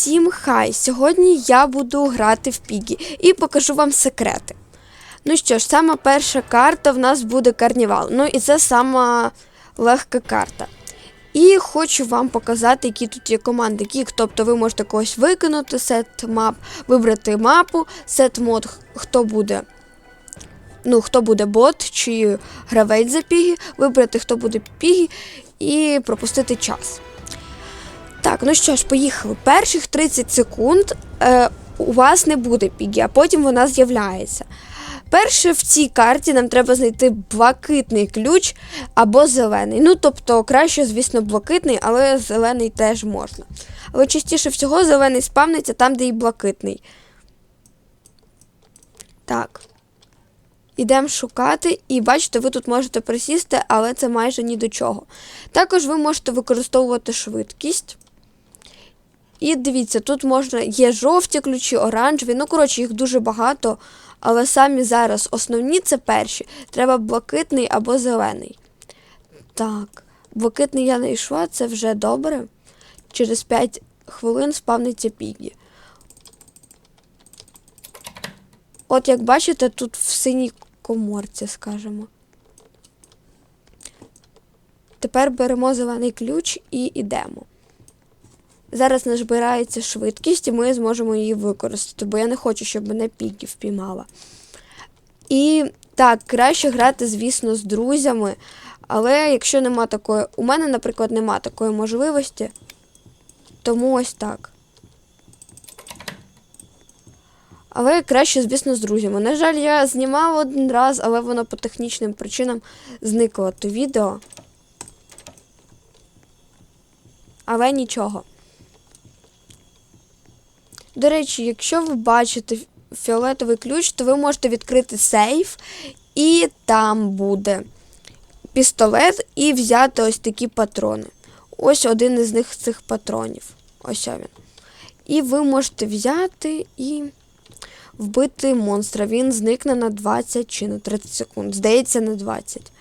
Всім хай! Сьогодні я буду грати в Пігі і покажу вам секрети. Ну що ж, сама перша карта в нас буде карнівал. Ну і це сама легка карта. І хочу вам показати, які тут є команди Кік. Тобто ви можете когось викинути, сет мап, вибрати мапу, сет мод, хто буде. Ну, хто буде бот чи гравець за пігі, вибрати, хто буде пігі, і пропустити час. Так, ну що ж, поїхали. Перших 30 секунд е, у вас не буде пігі, а потім вона з'являється. Перше в цій карті нам треба знайти блакитний ключ або зелений. Ну, тобто, краще, звісно, блакитний, але зелений теж можна. Але частіше всього зелений спавниться там, де і блакитний. Так. Ідемо шукати, і бачите, ви тут можете присісти, але це майже ні до чого. Також ви можете використовувати швидкість. І дивіться, тут можна є жовті ключі, оранжеві. Ну, коротше, їх дуже багато, але самі зараз основні це перші. Треба блакитний або зелений. Так, блакитний я знайшла, це вже добре. Через 5 хвилин спавниться пігі. От як бачите, тут в синій коморці, скажімо. Тепер беремо зелений ключ і йдемо. Зараз набирається швидкість, і ми зможемо її використати, бо я не хочу, щоб мене піки впіймала. І так, краще грати, звісно, з друзями. Але якщо нема такої. У мене, наприклад, нема такої можливості. Тому ось так. Але краще, звісно, з друзями. На жаль, я знімав один раз, але воно по технічним причинам зникло то відео. Але нічого. До речі, якщо ви бачите фіолетовий ключ, то ви можете відкрити сейф, і там буде пістолет, і взяти ось такі патрони. Ось один із них цих патронів. Ось він. І ви можете взяти і вбити монстра. Він зникне на 20 чи на 30 секунд. Здається, на 20.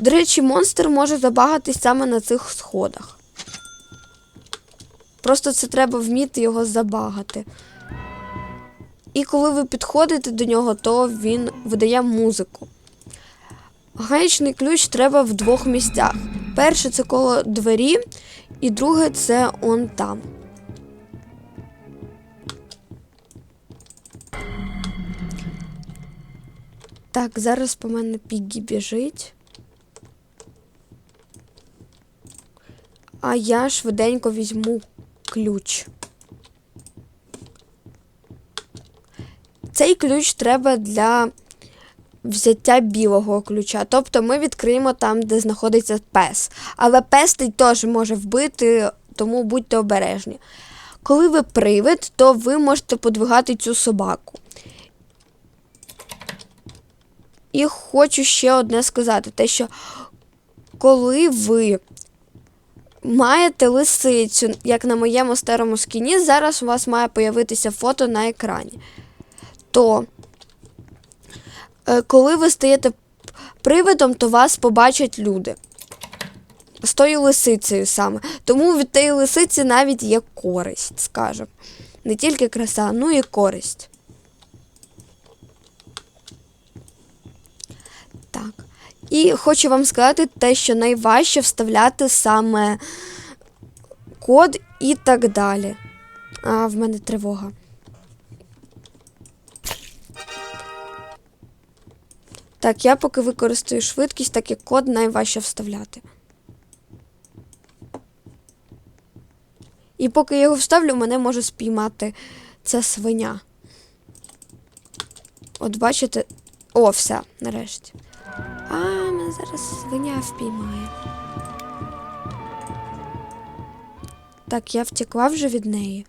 До речі, монстр може забагатись саме на цих сходах. Просто це треба вміти його забагати. І коли ви підходите до нього, то він видає музику. Гаєчний ключ треба в двох місцях. Перше це коло двері, і друге це он там. Так, зараз по мене Піггі біжить. А я швиденько візьму ключ. Цей ключ треба для взяття білого ключа. Тобто ми відкриємо там, де знаходиться пес. Але пес теж може вбити, тому будьте обережні. Коли ви привид, то ви можете подвигати цю собаку. І хочу ще одне сказати: те, що коли ви маєте лисицю, як на моєму старому скіні, зараз у вас має появитися фото на екрані. То, е, коли ви стаєте привидом, то вас побачать люди. З тою лисицею саме. Тому від тієї лисиці навіть є користь, скажемо. Не тільки краса, ну і користь. Так. І хочу вам сказати те, що найважче вставляти саме код і так далі. А в мене тривога. Так, я поки використаю швидкість, так як код найважче вставляти. І поки я його вставлю, мене може спіймати ця свиня. От бачите. О, все, нарешті. А, мене зараз свиня впіймає. Так, я втекла вже від неї.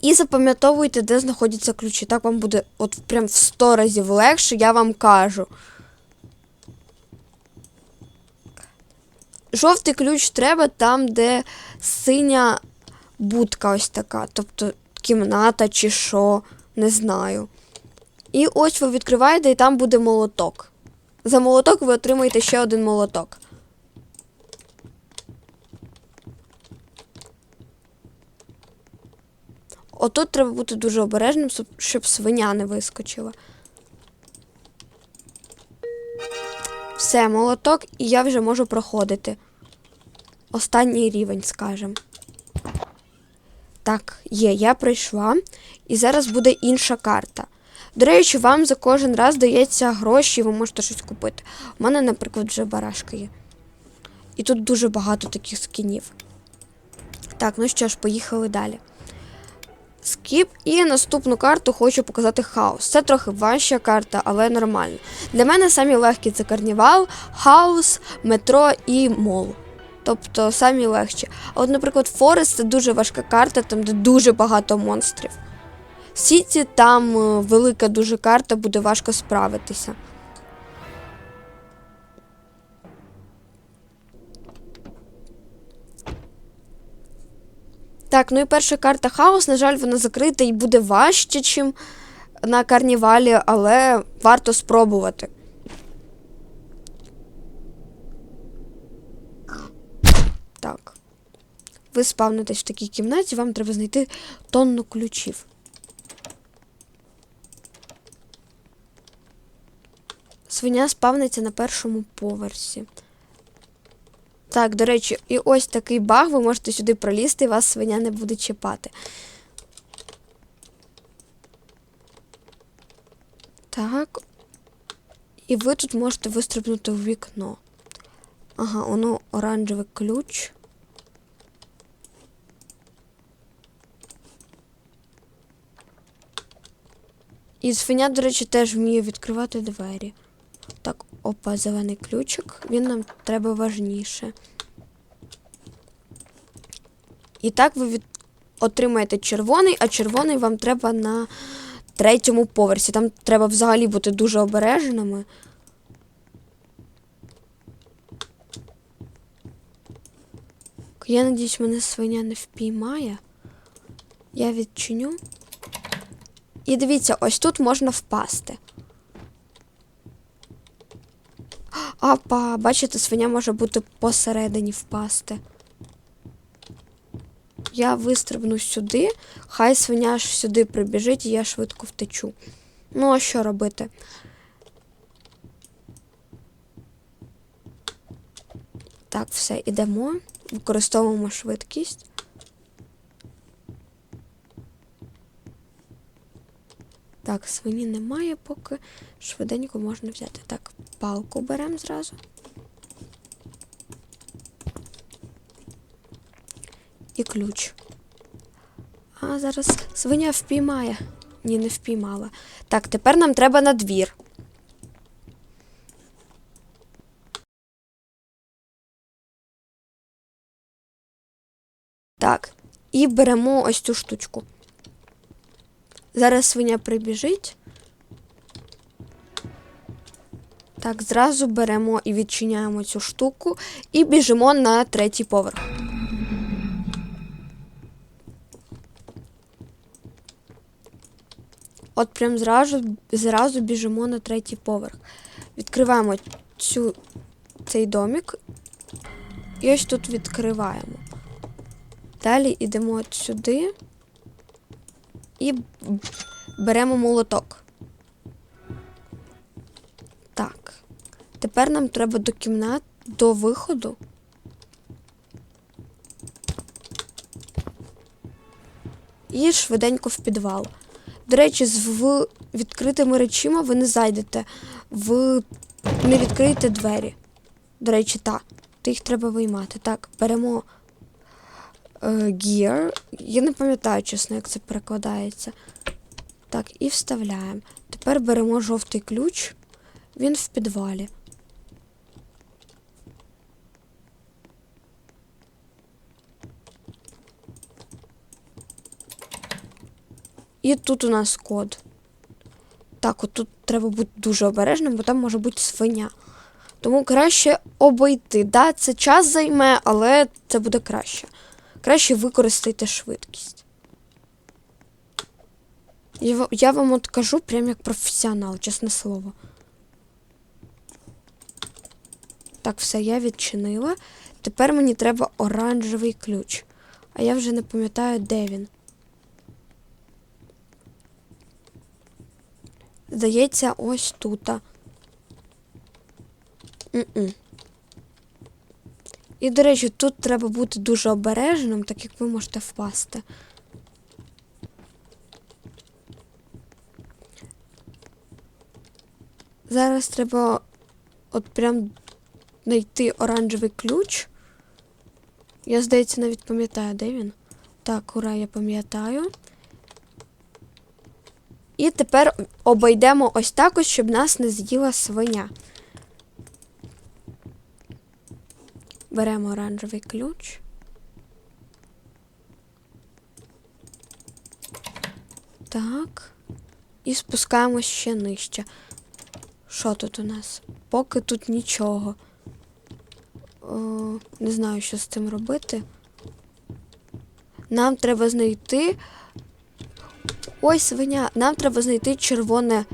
І запам'ятовуйте, де знаходяться ключі. Так вам буде от прям в 100 разів легше, я вам кажу. Жовтий ключ треба там, де синя будка ось така. Тобто кімната чи що, не знаю. І ось ви відкриваєте, і там буде молоток. За молоток ви отримаєте ще один молоток. отут треба бути дуже обережним, щоб- свиня не вискочила. Все, молоток, і я вже можу проходити. Останній рівень, скажем. Так, є, я пройшла. І зараз буде інша карта. До речі, вам за кожен раз дається гроші, і ви можете щось купити. У мене, наприклад, вже барашка є. І тут дуже багато таких скінів. Так, ну що ж, поїхали далі. Скіп і наступну карту хочу показати хаос. Це трохи важча карта, але нормально. Для мене самі легкі це карнівал, хаос, метро і мол. Тобто самі легші. А от, наприклад, Форест це дуже важка карта, там де дуже багато монстрів. Сіті там е, велика дуже карта, буде важко справитися. Так, ну і перша карта хаос, на жаль, вона закрита і буде важче, ніж на карнівалі, але варто спробувати. Так. Ви спавнитесь в такій кімнаті, вам треба знайти тонну ключів. Свиня спавниться на першому поверсі. Так, до речі, і ось такий баг, ви можете сюди пролізти, і вас свиня не буде чіпати. Так. І ви тут можете вистрибнути в вікно. Ага, воно оранжевий ключ. І свиня, до речі, теж вміє відкривати двері. Опа, зелений ключик. Він нам треба важніше. І так ви від... отримаєте червоний, а червоний вам треба на третьому поверсі. Там треба взагалі бути дуже обережними. Я надіюсь, мене свиня не впіймає. Я відчиню. І дивіться, ось тут можна впасти. Апа, бачите, свиня може бути посередині впасти. Я вистрибну сюди, хай свиня аж сюди прибіжить і я швидко втечу. Ну, а що робити? Так, все, ідемо. Використовуємо швидкість. Так, свині немає, поки швиденько можна взяти. Так, палку беремо зразу. І ключ. А зараз свиня впіймає. Ні, не впіймала. Так, тепер нам треба на двір. Так, і беремо ось цю штучку. Зараз свиня прибіжить. Так, зразу беремо і відчиняємо цю штуку і біжимо на третій поверх. От прям зразу, зразу біжимо на третій поверх. Відкриваємо цю, цей домик. І ось тут відкриваємо. Далі йдемо от сюди і беремо молоток. Так. Тепер нам треба до кімнат, до виходу. І швиденько в підвал. До речі, з в відкритими речима ви не зайдете. В не відкриєте двері. До речі, так. Їх треба виймати. Так, беремо gear. Я не пам'ятаю, чесно, як це перекладається. Так, і вставляємо. Тепер беремо жовтий ключ. Він в підвалі. І тут у нас код. Так, от тут треба бути дуже обережним, бо там може бути свиня. Тому краще обійти. Да, це час займе, але це буде краще краще використайте швидкість. Я, вам от кажу прям як професіонал, чесне слово. Так, все, я відчинила. Тепер мені треба оранжевий ключ. А я вже не пам'ятаю, де він. Здається, ось тут. М -м. І, до речі, тут треба бути дуже обережним, так як ви можете впасти. Зараз треба от прям знайти оранжевий ключ. Я, здається, навіть пам'ятаю, де він. Так, ура, я пам'ятаю. І тепер обійдемо ось так ось, щоб нас не з'їла свиня. Беремо оранжевий ключ. Так. І спускаємось ще нижче. Що тут у нас? Поки тут нічого. О, не знаю, що з цим робити. Нам треба знайти. Ой, свиня, нам треба знайти червоне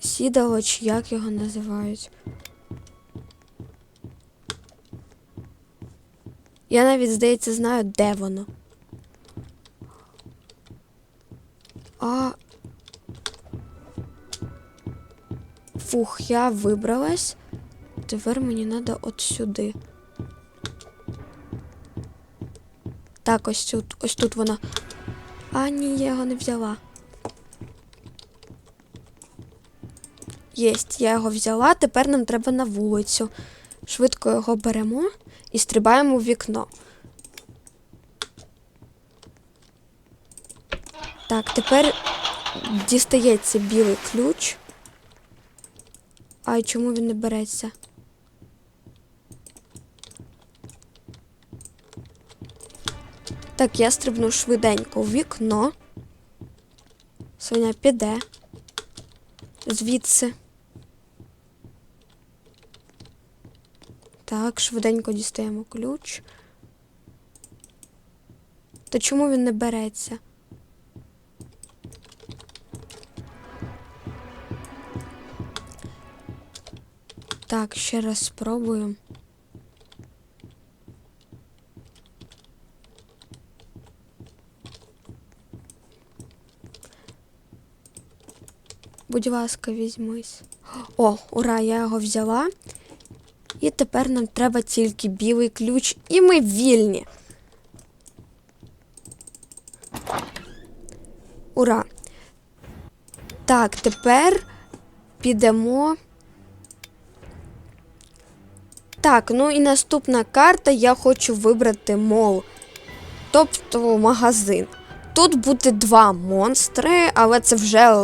сідало, чи як його називають. Я навіть, здається, знаю, де воно. А. Фух, я вибралась. Тепер мені треба от сюди. Так, ось тут, ось тут вона. А, ні, я його не взяла. Єсть, я його взяла, тепер нам треба на вулицю. Швидко його беремо і стрибаємо в вікно. Так, тепер дістається білий ключ. А чому він не береться? Так, я стрибну швиденько в вікно. Соня піде. Звідси. Так, швиденько дістаємо ключ. То чому він не береться? Так, ще раз спробуємо. Будь ласка, візьмись. О, ура, я його взяла. І тепер нам треба тільки білий ключ, і ми вільні. Ура. Так, тепер підемо. Так, ну і наступна карта я хочу вибрати мол. Тобто магазин. Тут буде два монстри, але це вже,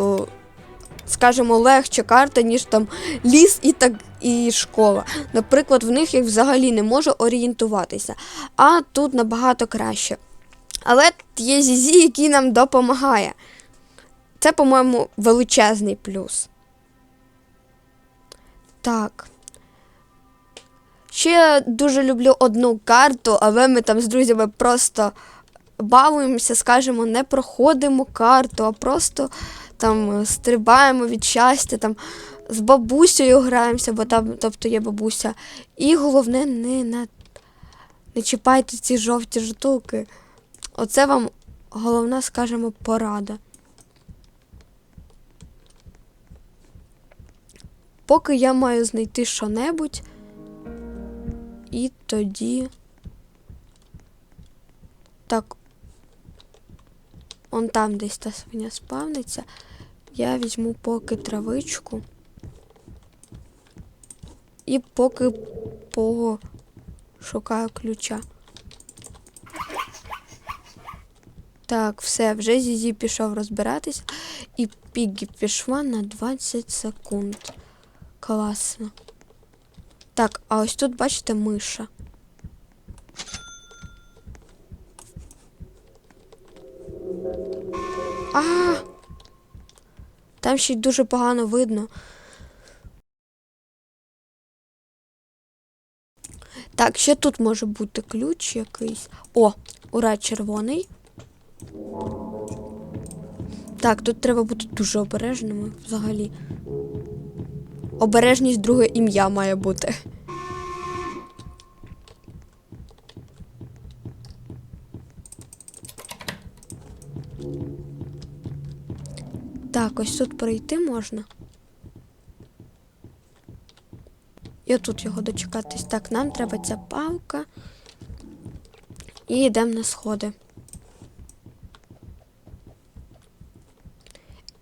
скажімо, легче карта, ніж там ліс і так і школа. Наприклад, в них я взагалі не можу орієнтуватися. А тут набагато краще. Але є Зізі, який нам допомагає. Це, по-моєму, величезний плюс. Так. Ще я дуже люблю одну карту, але ми там з друзями просто балуємося, скажімо, не проходимо карту, а просто там стрибаємо від щастя, там з бабусею граємося, бо там тобто є бабуся. І головне, не, на... не чіпайте ці жовті житулки. Оце вам головна, скажімо, порада. Поки я маю знайти що-небудь, і тоді. Так. Он там десь та свиня спавниться. Я візьму поки травичку. І поки пошукаю ключа. Так, все, вже Зізі пішов розбиратись, і Пігі пішла на 20 секунд. Класно. Так, а ось тут, бачите, миша. А! Там ще й дуже погано видно. Так, ще тут може бути ключ якийсь. О, ура, червоний. Так, тут треба бути дуже обережними взагалі. Обережність друге ім'я має бути. Так, ось тут пройти можна. І тут його дочекатись. Так, нам треба ця палка. І йдемо на сходи.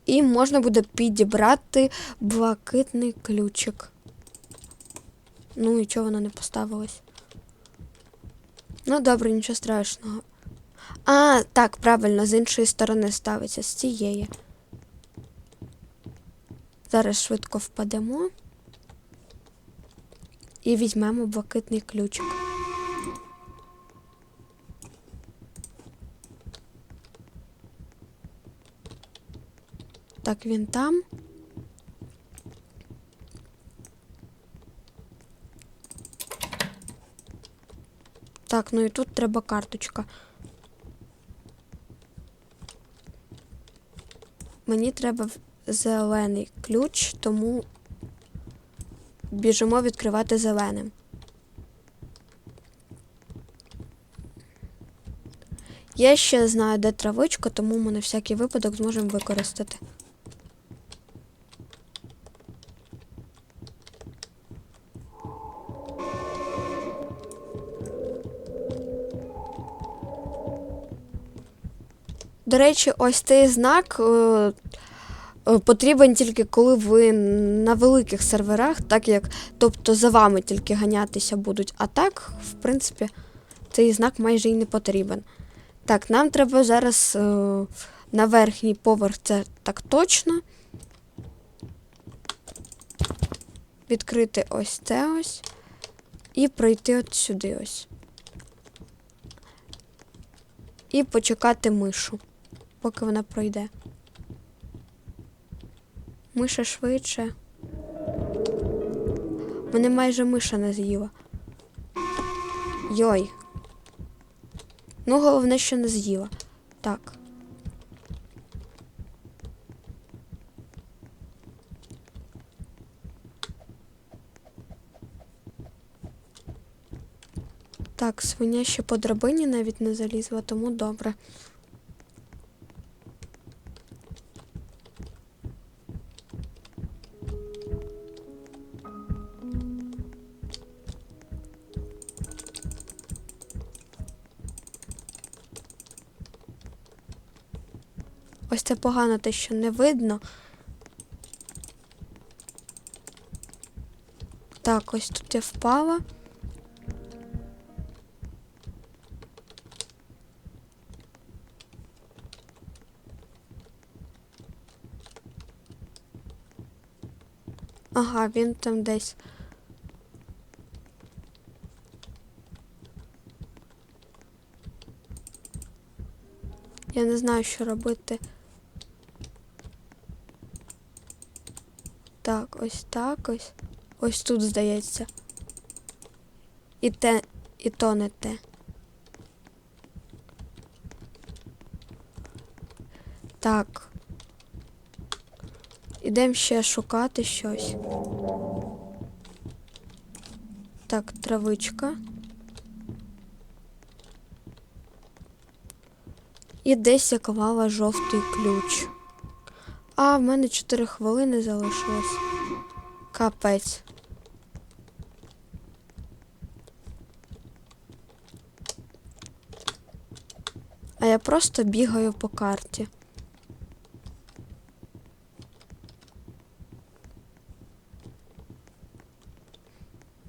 І можна буде підібрати блакитний ключик. Ну і чого воно не поставилось? Ну, добре, нічого страшного. А, так, правильно, з іншої сторони ставиться, з цієї. Зараз швидко впадемо. І візьмемо блакитний ключик. Так, він там. Так, ну і тут треба карточка. Мені треба зелений ключ, тому біжимо відкривати зеленим. Я ще знаю, де травичка, тому ми на всякий випадок зможемо використати. До речі, ось цей знак е, потрібен тільки коли ви на великих серверах, так як, тобто за вами тільки ганятися будуть. А так, в принципі, цей знак майже і не потрібен. Так, нам треба зараз е, на верхній поверх, це так точно. Відкрити ось це ось. І пройти от сюди ось. І почекати мишу, поки вона пройде. Миша швидше. Мене майже миша не з'їла. Йой. Ну, головне, що не з'їла. Так. Так, свиня ще по драбині навіть не залізла, тому добре. Це погано те, що не видно. Так, ось тут я впала. Ага, він там десь. Я не знаю, що робити. Так, ось так ось. Ось тут, здається. І те, і то не те. Так. Ідемо ще шукати щось. Так, травичка. І десь я клала жовтий ключ. А, в мене 4 хвилини залишилось. Капець. А я просто бігаю по карті.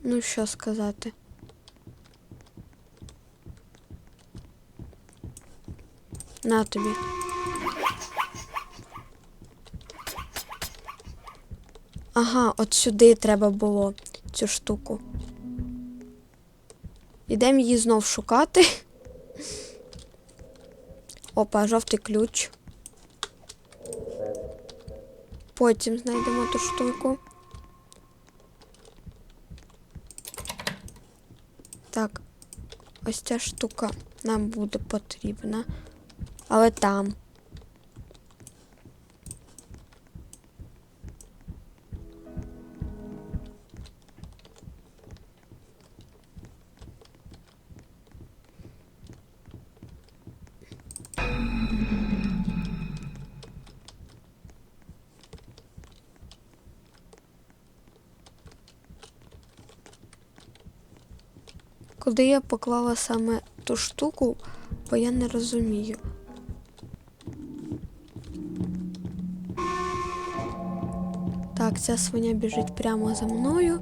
Ну, що сказати. На тобі. Ага, от сюди треба було цю штуку. Ідемо її знов шукати. Опа, жовтий ключ. Потім знайдемо ту штуку. Так, ось ця штука нам буде потрібна. Але там. Куди я поклала саме ту штуку, бо я не розумію. Так, ця свиня біжить прямо за мною.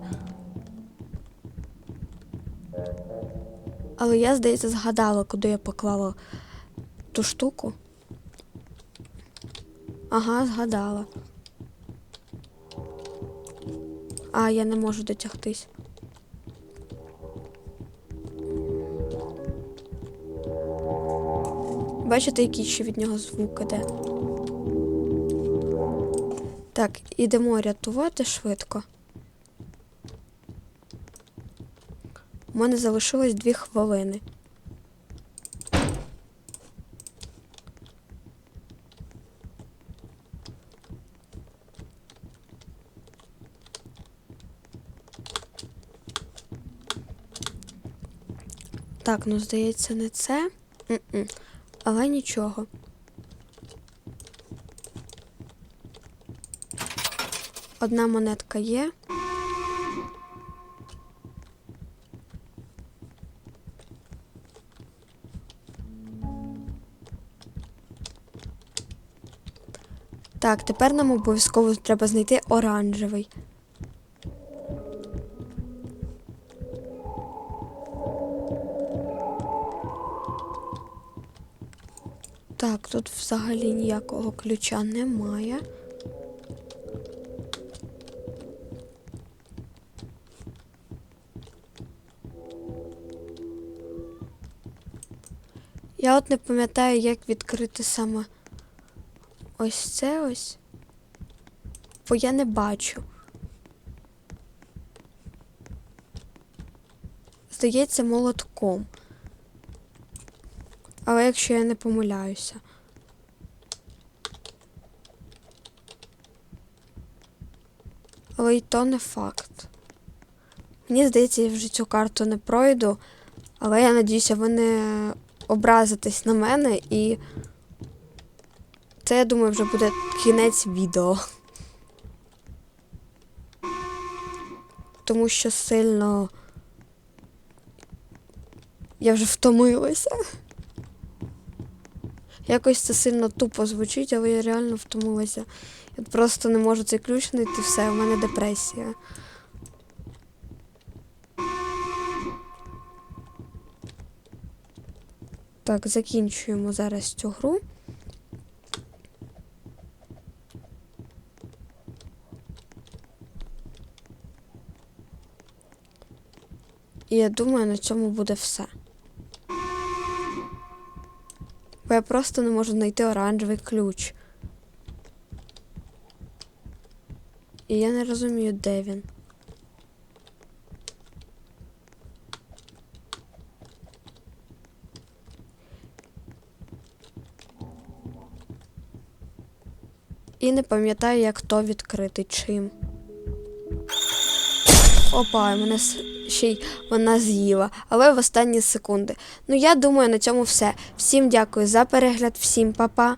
Але я, здається, згадала, куди я поклала ту штуку. Ага, згадала. А, я не можу дотягтись. Бачите, який ще від нього звук іде. Так, ідемо рятувати швидко. У мене залишилось дві хвилини. Так, ну здається, не це. М-м. Але нічого. Одна монетка є. Так, тепер нам обов'язково треба знайти оранжевий. Тут взагалі ніякого ключа немає. Я от не пам'ятаю, як відкрити саме ось це ось. Бо я не бачу. Здається, молотком. Але якщо я не помиляюся. Але й то не факт. Мені здається, я вже цю карту не пройду, але я надіюся, ви не образитесь на мене і це, я думаю, вже буде кінець відео. Тому що сильно я вже втомилася. Якось це сильно тупо звучить, але я реально втомилася. Я просто не можу цей ключ знайти, все, у мене депресія. Так, закінчуємо зараз цю гру. І я думаю, на цьому буде все. Я просто не можу знайти оранжевий ключ. І я не розумію, де він. І не пам'ятаю, як то відкрити чим. Опа, мене ще й вона з'їла, але в останні секунди. Ну я думаю, на цьому все. Всім дякую за перегляд, всім па-па.